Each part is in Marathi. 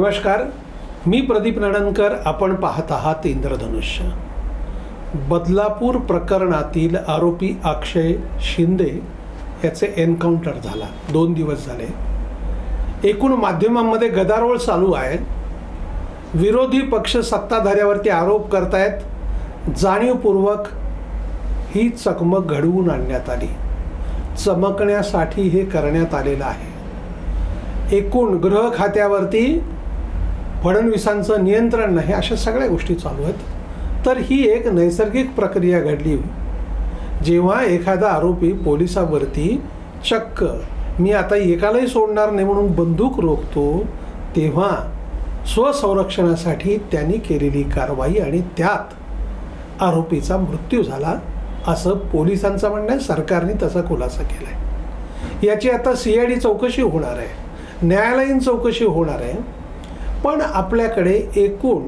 नमस्कार. मी प्रदीप नडनकर आपण पाहत आहात इंद्रधनुष्य. बदलापूर प्रकरणातील आरोपी अक्षय शिंदे याचे एन्काउंटर झाला. दोन दिवस झाले. एकूण माध्यमांमध्ये गदारोळ चालू आहे. विरोधी पक्ष सत्ताधाऱ्यावरती आरोप करतायत. जाणीवपूर्वक ही चकमक घडवून आणण्यात आली. चमकण्यासाठी हे करण्यात आलेलं आहे. एकूण गृह खात्यावरती फडणवीसांचं नियंत्रण नाही अशा सगळ्या गोष्टी चालू आहेत. तर ही एक नैसर्गिक प्रक्रिया घडली. जेव्हा एखादा आरोपी पोलिसावरती चक्क मी आता एकालाही सोडणार नाही म्हणून बंदूक रोखतो तेव्हा स्वसंरक्षणासाठी त्यांनी केलेली कारवाई आणि त्यात आरोपीचा मृत्यू झाला असं पोलिसांचं म्हणणं आहे सरकारने तसा खुलासा केला आहे याची आता सी आय डी चौकशी होणार आहे. न्यायालयीन चौकशी होणार आहे. पण आपल्याकडे एकूण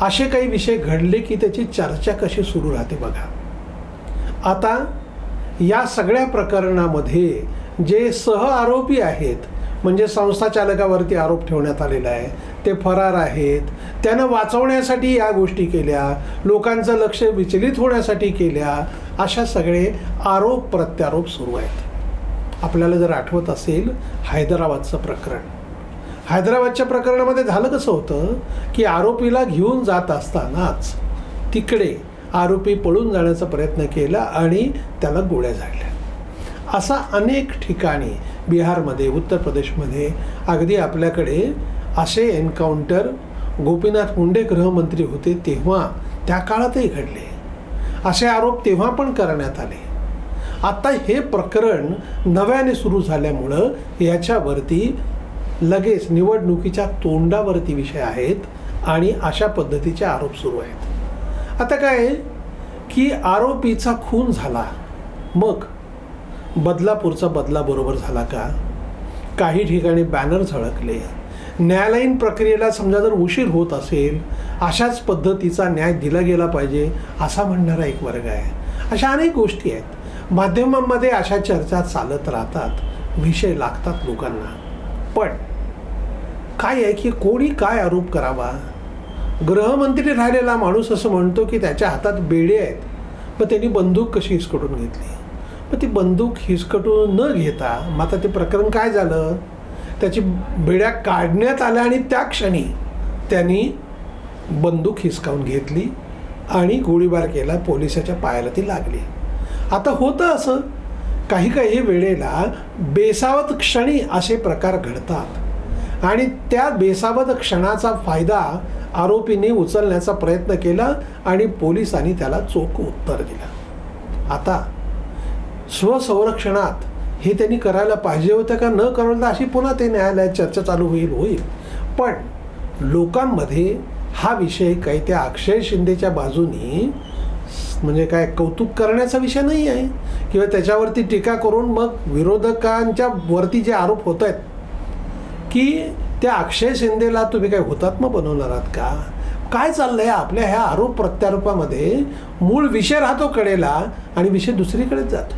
असे काही विषय घडले की त्याची चर्चा कशी सुरू राहते बघा. आता या सगळ्या प्रकरणामध्ये जे सह आरोपी आहेत म्हणजे संस्था चालकावरती आरोप ठेवण्यात आलेला आहे ते फरार आहेत त्यानं वाचवण्यासाठी या गोष्टी केल्या लोकांचं लक्ष विचलित होण्यासाठी केल्या अशा सगळे आरोप प्रत्यारोप सुरू आहेत. आपल्याला जर आठवत असेल हैदराबादचं प्रकरण. हैदराबादच्या प्रकरणामध्ये झालं कसं होतं की आरोपीला घेऊन जात असतानाच तिकडे आरोपी पळून जाण्याचा प्रयत्न केला आणि त्याला गोळ्या झाडल्या. असा अनेक ठिकाणी बिहारमध्ये उत्तर प्रदेशमध्ये अगदी आपल्याकडे असे एन्काउंटर गोपीनाथ मुंडे गृहमंत्री होते तेव्हा त्या काळातही घडले. असे आरोप तेव्हा पण करण्यात आले. आता हे प्रकरण नव्याने सुरू झाल्यामुळं याच्यावरती लगेच निवडणुकीच्या तोंडावरती विषय आहेत आणि अशा पद्धतीचे आरोप सुरू आहेत. आता काय की आरोपीचा खून झाला. मग बदलापूरचा बदला बरोबर झाला का? काही ठिकाणी बॅनर झळकले. न्यायालयीन प्रक्रियेला समजा जर उशीर होत असेल अशाच पद्धतीचा न्याय दिला गेला पाहिजे असा म्हणणारा एक वर्ग आहे. अशा अनेक गोष्टी आहेत. माध्यमांमध्ये अशा चर्चा चालत राहतात. विषय लागतात लोकांना. पण काय आहे की कोणी काय आरोप करावा? गृहमंत्री राहिलेला माणूस असं म्हणतो की त्याच्या हातात बेडे आहेत. पण त्यांनी बंदूक कशी हिसकटून घेतली? मग ती बंदूक हिसकटून न घेता मग आता ते प्रकरण काय झालं? त्याची बेड्या काढण्यात आल्या आणि त्या क्षणी त्यांनी बंदूक हिसकावून घेतली आणि गोळीबार केला पोलिसाच्या पायाला ती लागली. आता होतं असं काही काही वेळेला बेसावत क्षणी असे प्रकार घडतात. आणि त्या बेसावत क्षणाचा फायदा आरोपीने उचलण्याचा प्रयत्न केला आणि पोलिसांनी त्याला चोख उत्तर दिलं. आता स्वसंरक्षणात हे त्यांनी करायला पाहिजे होतं का न करायला अशी पुन्हा ते न्यायालयात चर्चा चालू होईल होईल. पण लोकांमध्ये हा विषय काही त्या अक्षय शिंदेच्या बाजूनी म्हणजे काय कौतुक करण्याचा विषय नाही आहे. किंवा त्याच्यावरती टीका करून मग विरोधकांच्या वरती जे आरोप होत आहेत की त्या अक्षय शिंदेला तुम्ही काय हुतात्मा बनवणार आहात का? काय चाललंय? आपल्या ह्या आरोप प्रत्यारोपामध्ये मूळ विषय राहतो कडेला आणि विषय दुसरीकडेच जातो.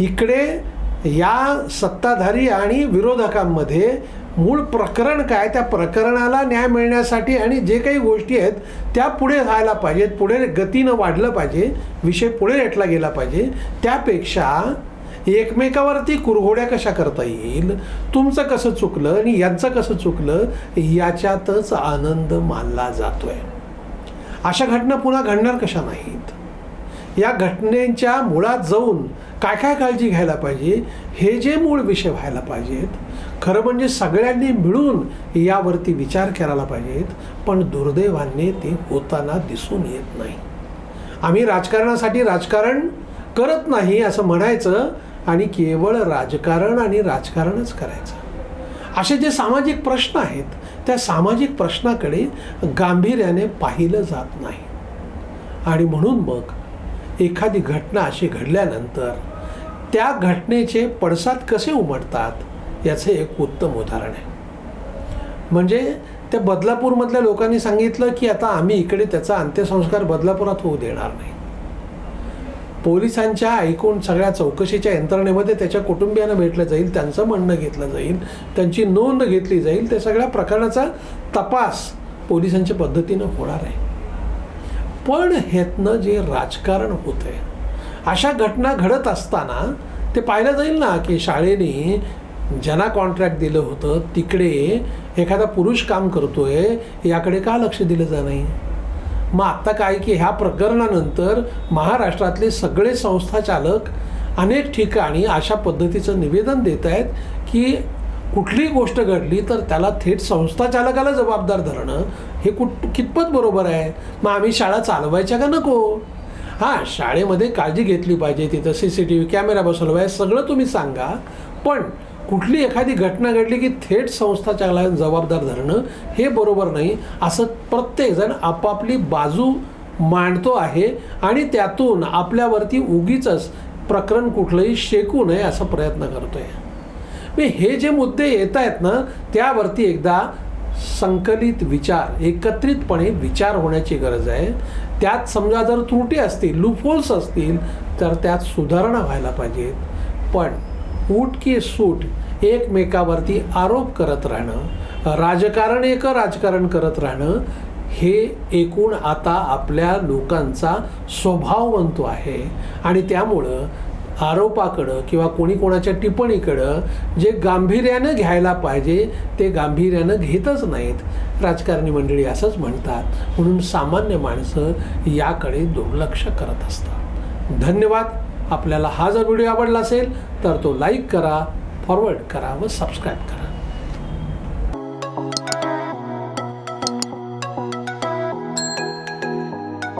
इकडे या सत्ताधारी आणि विरोधकांमध्ये मूळ प्रकरण काय? त्या प्रकरणाला न्याय मिळण्यासाठी आणि जे काही गोष्टी आहेत त्या पुढे जायला पाहिजेत पुढे गतीनं वाढलं पाहिजे विषय पुढे रेटला गेला पाहिजे त्यापेक्षा एकमेकावरती कुरघोड्या कशा करता येईल? तुमचं कसं चुकलं आणि यांचं कसं चुकलं याच्यातच आनंद मानला जातोय. अशा घटना पुन्हा घडणार कशा नाहीत? या घटनेच्या मुळात जाऊन काय काय काळजी घ्यायला पाहिजे? हे जे मूळ विषय व्हायला पाहिजेत खरं म्हणजे सगळ्यांनी मिळून यावरती विचार करायला पाहिजेत पण दुर्दैवाने ते होताना दिसून येत नाही. आम्ही राजकारणासाठी राजकारण करत नाही असं म्हणायचं आणि केवळ राजकारण आणि राजकारणच करायचं. असे जे सामाजिक प्रश्न आहेत त्या सामाजिक प्रश्नाकडे गांभीर्याने पाहिलं जात नाही. आणि म्हणून मग एखादी घटना अशी घडल्यानंतर त्या घटनेचे पडसाद कसे उमटतात याचे एक उत्तम उदाहरण आहे. म्हणजे त्या बदलापूरमधल्या लोकांनी सांगितलं की आता आम्ही इकडे त्याचा अंत्यसंस्कार बदलापुरात होऊ देणार नाही. पोलिसांच्या ऐकून सगळ्या चौकशीच्या यंत्रणेमध्ये त्याच्या कुटुंबियांना भेटलं जाईल त्यांचं म्हणणं घेतलं जाईल त्यांची नोंद घेतली जाईल त्या सगळ्या प्रकरणाचा तपास पोलिसांच्या पद्धतीनं होणार आहे. पण ह्यातनं जे राजकारण होत आहे अशा घटना घडत असताना ते पाहिलं जाईल ना की शाळेने ज्यांना कॉन्ट्रॅक्ट दिलं होतं तिकडे एखादा पुरुष काम करतोय याकडे का लक्ष दिलं जा नाही? मग आत्ता काय की ह्या प्रकरणानंतर महाराष्ट्रातले सगळे संस्था चालक अनेक ठिकाणी अशा पद्धतीचं निवेदन देत आहेत की कुठलीही गोष्ट घडली तर त्याला थेट संस्था चालकाला जबाबदार धरणं हे कुठ कितपत बरोबर आहे? मग आम्ही शाळा चालवायच्या का नको? हां शाळेमध्ये काळजी घेतली पाहिजे. तिथं C C T V camera बसवला आहे सगळं तुम्ही सांगा. पण कुठली एखादी घटना घडली की थेट संस्था चालकाला जबाबदार धरणं हे बरोबर नाही. असं प्रत्येकजण आपापली बाजू मांडतो आहे आणि त्यातून आपल्यावरती उगीच प्रकरण कुठलंही शेकू नये असा प्रयत्न करतो आहे हे जे मुद्दे येत आहेत ना त्यावरती एकदा संकलित विचार एकत्रितपणे विचार होण्याची गरज आहे. त्यात समजा जर त्रुटी असतील लुफोल्स असतील तर त्यात सुधारणा व्हायला पाहिजेत. पण ऊट की सूट एकमेकावरती आरोप करत राहणं राजकारण एक राजकारण करत राहणं हे एकूण आता आपल्या लोकांचा स्वभाव बनतो आहे. आणि त्यामुळं आरोपाकडं किंवा कोणी कोणाच्या टिप्पणीकडं जे गांभीर्यानं घ्यायला पाहिजे ते गांभीर्यानं घेतच नाहीत. राजकारणी मंडळी असंच म्हणतात. म्हणून सामान्य माणसं याकडे दुर्लक्ष करत असतात. धन्यवाद. आपल्याला हा जर व्हिडिओ आवडला असेल तर तो लाईक करा फॉरवर्ड करा व सबस्क्राईब करा.